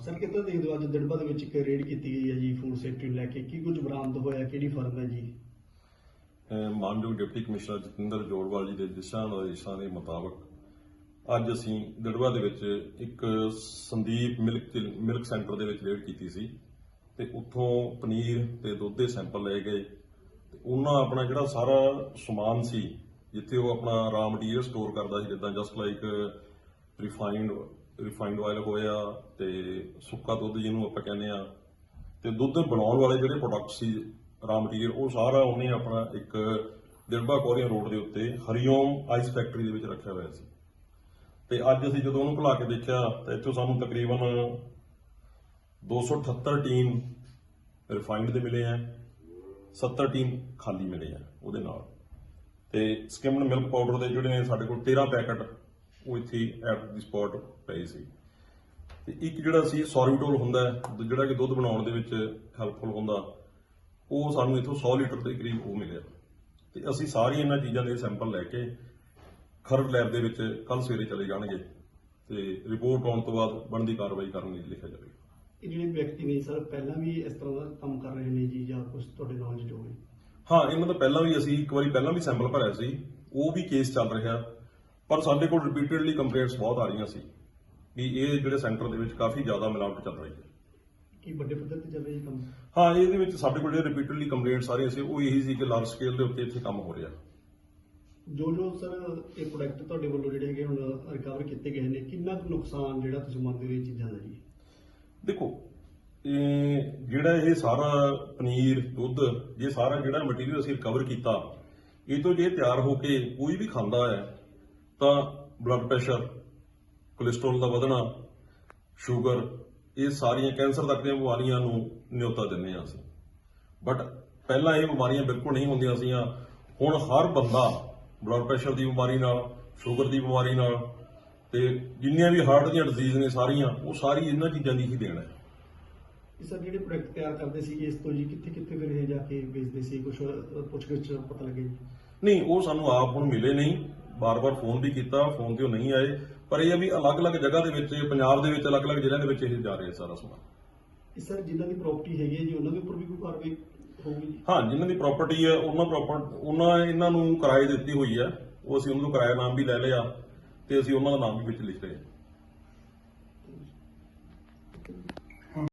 Sir, ਕਿੱਦਾਂ ਦੇਖਦੇ ਹੋ ਅੱਜ ਦਿੜਬਾ ਦੇ ਵਿੱਚ ਇੱਕ ਰੇਡ ਕੀਤੀ ਗਈ ਹੈ ਜੀ ਫੂਡ ਸੇਫਟੀ ਨੂੰ ਲੈ ਕੇ? ਕੀ ਕੁਝ ਬਰਾਮਦ ਹੋਇਆ? ਕਿਹੜੀ ਫਰਮ ਹੈ ਜੀ? ਮਾਨਯੋਗ ਡਿਪਟੀ ਕਮਿਸ਼ਨਰ ਜਤਿੰਦਰ ਜੋੜਵਾਲ ਜੀ ਦੇ ਦਿਸ਼ਾ ਨਿਰਦੇਸ਼ਾਂ ਦੇ ਮੁਤਾਬਕ ਅੱਜ ਅਸੀਂ ਦੜਵਾ ਦੇ ਵਿੱਚ ਇੱਕ ਸੰਦੀਪ ਮਿਲਕ ਮਿਲਕ ਸੈਂਟਰ ਦੇ ਵਿੱਚ ਰੇਡ ਕੀਤੀ ਸੀ ਤੇ ਉੱਥੋਂ ਪਨੀਰ ਤੇ ਦੁੱਧ ਦੇ ਸੈਂਪਲ ਲਏ ਗਏ। ਤੇ ਉਹਨਾਂ ਆਪਣਾ ਜਿਹੜਾ ਸਾਰਾ ਸਮਾਨ ਸੀ, ਜਿੱਥੇ ਉਹ ਆਪਣਾ ਰਾ ਮਟੀਰੀਅਲ ਸਟੋਰ ਕਰਦਾ ਸੀ, ਜਿੱਦਾਂ just like refined refined oil ਹੋਇਆ ਤੇ ਸੁੱਕਾ ਦੁੱਧ ਜਿਹਨੂੰ ਆਪਾਂ ਕਹਿੰਦੇ ਆ ਤੇ ਦੁੱਧ ਬਣਾਉਣ ਵਾਲੇ ਜਿਹੜੇ ਪ੍ਰੋਡਕਟ ਸੀ ਰਾ ਮਟੀਰੀਅਲ ਉਹ ਸਾਰਾ ਉਹਨੇ ਆਪਣਾ ਇੱਕ ਦਿਰਬਾ ਕੋਰੀਆ ਰੋਡ ਦੇ ਉੱਤੇ ਹਰੀਓਮ ਆਈਸ ਫੈਕਟਰੀ ਦੇ ਵਿੱਚ ਰੱਖਿਆ ਹੋਇਆ ਸੀ। ਤੇ ਅੱਜ ਅਸੀਂ ਜਦੋਂ ਉਹਨੂੰ ਭੁਲਾ ਕੇ ਦੇਖਿਆ, ਤਾਂ ਇੱਥੋਂ ਸਾਨੂੰ ਤਕਰੀਬਨ 278 ਟੀਮ ਰਿਫਾਈਨਡ ਦੇ ਮਿਲੇ ਆ 70 ਟੀਮ ਖਾਲੀ ਮਿਲੇ ਆ ਉਹਦੇ ਨਾਲ। ਤੇ ਸਕਿਮਡ ਮਿਲਕ ਪਾਊਡਰ ਦੇ ਜਿਹੜੇ ਨੇ ਸਾਡੇ ਕੋਲ 13 ਪੈਕਟ ਉਹ ਇੱਥੇ ਐਟ ਦੀ ਸਪੌਟ ਪਏ ਸੀ। ਤੇ ਇੱਕ ਜਿਹੜਾ ਸੀ ਸੋਰਬਿਟੋਲ ਹੁੰਦਾ ਜਿਹੜਾ ਕਿ ਦੁੱਧ ਬਣਾਉਣ ਦੇ ਵਿੱਚ ਹੈਲਪਫੁਲ ਹੁੰਦਾ ਉਹ ਸਾਨੂੰ ਇੱਥੋਂ 100 ਲੀਟਰ ਦੇ ਕਰੀਬ ਉਹ ਮਿਲਿਆ। ਤੇ ਅਸੀਂ ਸਾਰੀ ਇਹਨਾਂ ਚੀਜ਼ਾਂ ਦੇ ਸੈਂਪਲ ਲੈ ਕੇ ਖਰੜ ਲੈਬ ਦੇ ਵਿੱਚ ਕੱਲ ਸਵੇਰੇ ਚਲੇ ਜਾਣਗੇ ਤੇ ਰਿਪੋਰਟ ਆਉਣ ਤੋਂ ਬਾਅਦ ਬਣਦੀ ਕਾਰਵਾਈ ਕਰਨ ਲਈ ਲਿਖਿਆ ਜਾਵੇਗਾ। ਇਹ ਜਿਹੜੇ ਵਿਅਕਤੀ ਨੇ ਸਰ ਪਹਿਲਾਂ ਵੀ ਇਸ ਤਰ੍ਹਾਂ ਦਾ ਕੰਮ ਕਰ ਰਹੇ ਨੇ ਜੀ ਜਾਂ ਕੁਝ ਤੁਹਾਡੇ ਨੌਲੇਜ ਹੋਵੇ? ਹਾਂ ਇਹਨਾਂ ਦਾ ਪਹਿਲਾਂ ਵੀ ਅਸੀਂ ਇੱਕ ਵਾਰੀ ਪਹਿਲਾਂ ਵੀ ਸੈਂਪਲ ਭਰਿਆ ਸੀ ਉਹ ਵੀ ਕੇਸ ਚੱਲ ਰਿਹਾ। ਪਰ ਸਾਡੇ ਕੋਲ ਰਿਪੀਟਡਲੀ ਕੰਪਲੇਂਟਸ ਬਹੁਤ ਆ ਰਹੀਆਂ ਸੀ ਕਿ ਇਹ ਜਿਹੜੇ ਸੈਂਟਰ ਦੇ ਵਿੱਚ ਕਾਫੀ ਜ਼ਿਆਦਾ ਮਿਲਾਵਟ ਚੱਲ ਰਹੀ ਹੈ। ਕੀ ਵੱਡੇ ਪੱਧਰ ਤੇ ਚੱਲ ਰਿਹਾ ਕੰਮ? ਹਾਂ ਇਹਦੇ ਵਿੱਚ ਸਾਡੇ ਕੋਲ ਜਿਹੜੇ ਰਿਪੀਟਡਲੀ ਕੰਪਲੇਂਟਸ ਆ ਰਹੀਆਂ ਸੀ ਉਹ ਇਹੀ ਸੀ ਕਿ ਲਾਰਜ ਸਕੇਲ ਦੇ ਉੱਤੇ ਇੱਥੇ ਕੰਮ ਹੋ ਰਿਹਾ। ਜੋ ਜੋ ਸਰ ਇਹ ਪ੍ਰੋਡਕਟ ਤੁਹਾਡੇ ਵੱਲੋਂ ਜਿਹੜੇ ਹੈਗੇ ਹੁਣ ਰਿਕਵਰ ਕੀਤੇ ਗਏ ਨੇ ਕਿੰਨਾ ਕੁ ਨੁਕਸਾਨ ਜਿਹੜਾ ਤੁਸੀਂ ਮੰਨਦੇ ਹੋ ਇਹ ਚੀਜ਼ਾਂ ਦਾ ਜੀ? ਦੇਖੋ ਇਹ ਜਿਹੜਾ ਇਹ ਸਾਰਾ ਪਨੀਰ ਦੁੱਧ ਇਹ ਸਾਰਾ ਜਿਹੜਾ ਮਟੀਰੀਅਲ ਅਸੀਂ ਰਿਕਵਰ ਕੀਤਾ ਇਹ ਤੋਂ ਜੇ ਤਿਆਰ ਹੋ ਕੇ ਕੋਈ ਵੀ ਖਾਂਦਾ ਹੈ ਤਾਂ ਬਲੱਡ ਪ੍ਰੈਸ਼ਰ ਕੋਲੇਸਟ੍ਰੋਲ ਦਾ ਵਧਣਾ ਸ਼ੂਗਰ ਇਹ ਸਾਰੀਆਂ ਕੈਂਸਰ ਤੱਕ ਦੀਆਂ ਬਿਮਾਰੀਆਂ ਨੂੰ ਨਿਯੋਤਾ ਦਿੰਦੇ ਹਾਂ ਅਸੀਂ। ਬਟ ਪਹਿਲਾਂ ਇਹ ਬਿਮਾਰੀਆਂ ਬਿਲਕੁਲ ਨਹੀਂ ਹੁੰਦੀਆਂ ਸੀਆਂ। ਹੁਣ ਹਰ ਬੰਦਾ ਬਲੱਡ ਪ੍ਰੈਸ਼ਰ ਦੀ ਬਿਮਾਰੀ ਨਾਲ ਸ਼ੂਗਰ ਦੀ ਬਿਮਾਰੀ ਨਾਲ ਤੇ ਜਿੰਨੀਆਂ ਵੀ ਹਾਰਟ ਦੀਆਂ ਡਿਜ਼ੀਜ਼ ਨੇ ਸਾਰੀਆਂ ਉਹ ਸਾਰੀ ਇਹਨਾਂ ਚੀਜ਼ਾਂ ਦੀ ਹੀ ਦੇਣ ਹੈ। ਸਰ ਜਿਹੜੇ ਪ੍ਰੋਡਕਟ ਤਿਆਰ ਕਰਦੇ ਸੀਗੇ ਇਸ ਤੋਂ ਜੀ ਕਿੱਥੇ ਕਿੱਥੇ ਫਿਰ ਇਹ ਜਾ ਕੇ ਵੇਚਦੇ ਸੀ? ਕੁਝ ਪੁੱਛ ਗਿੱਛ ਪਤਾ ਲੱਗੇ ਨਹੀਂ ਉਹ ਸਾਨੂੰ ਆਪ ਹੁਣ ਮਿਲੇ ਨਹੀਂ। ਬਾਰ-ਬਾਰ ਫੋਨ ਵੀ ਕੀਤਾ ਫੋਨ ਤੇ ਉਹ ਨਹੀਂ ਆਏ। ਪਰ ਇਹ ਆ ਵੀ ਅਲੱਗ-ਅਲੱਗ ਜਗ੍ਹਾ ਦੇ ਵਿੱਚ ਪੰਜਾਬ ਦੇ ਵਿੱਚ ਅਲੱਗ-ਅਲੱਗ ਜ਼ਿਲ੍ਹਿਆਂ ਦੇ ਵਿੱਚ ਇਹ ਜਾ ਰਿਹਾ ਸਾਰਾ ਸਮਾਨ। ਸਰ ਜਿਨ੍ਹਾਂ ਦੀ ਪ੍ਰਾਪਰਟੀ ਹੈਗੀ ਹੈ ਜੀ ਉਹਨਾਂ ਦੇ ਉੱਪਰ ਵੀ ਕੋਈ ਕਾਰਵਾਈ ਹੋਊਗੀ ਜੀ? ਹਾਂ ਜਿਨ੍ਹਾਂ ਦੀ ਪ੍ਰਾਪਰਟੀ ਹੈ ਉਹਨਾਂ ਪ੍ਰਾਪਰ ਉਹਨਾਂ ਇਹਨਾਂ ਨੂੰ ਕਿਰਾਏ ਦਿੱਤੀ ਹੋਈ ਹੈ। ਉਹ ਅਸੀਂ ਉਹਨਾਂ ਨੂੰ ਕਿਰਾਇਆ ਨਾਮ ਵੀ ਲੈ ਲਿਆ ਤੇ ਅਸੀਂ ਉਹਨਾਂ ਦਾ ਨਾਮ ਵੀ ਵਿੱਚ ਲਿਖ ਰਹੇ ਹਾਂ।